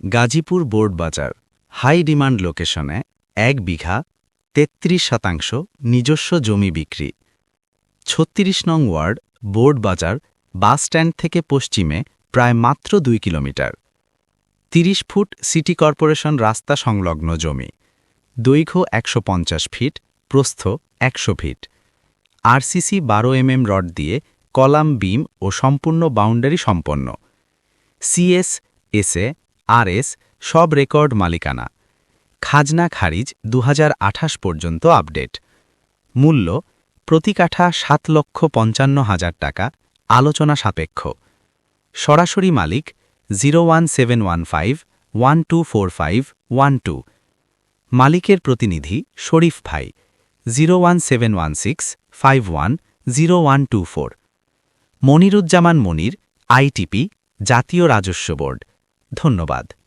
Gazipur Board Bazar, high demand লোকেশনে এক বিঘা, তেত্রিশ শতাংশ নিজস্ব জমি বিক্রি। ছত্রিশ নং ওয়ার্ড, বোর্ড বাজার, বাস স্ট্যান্ড থেকে পশ্চিমে প্রায় মাত্র দুই কিলোমিটার। ৩০ ফুট সিটি কর্পোরেশন রাস্তা সংলগ্ন জমি। দৈর্ঘ্য একশো পঞ্চাশ ফিট, প্রস্থ একশো ফিট। আরসিসি বারো এমএম রড দিয়ে কলাম, বিম ও সম্পূর্ণ বাউন্ডারি সম্পন্ন। সিএস এসএ আরএস সব রেকর্ড মালিকানা। খাজনা খারিজ দু হাজার আঠাশ পর্যন্ত আপডেট। মূল্য প্রতি কাঠা সাত লক্ষ পঞ্চান্ন হাজার টাকা, আলোচনা সাপেক্ষ। সরাসরি মালিক zero one seven one five one two four five one two. মালিকের প্রতিনিধি শরীফ ভাই, zero one seven one six five one zero one two four. Moniruzzaman Monir, ITP, জাতীয় রাজস্ব বোর্ড। ধন্যবাদ।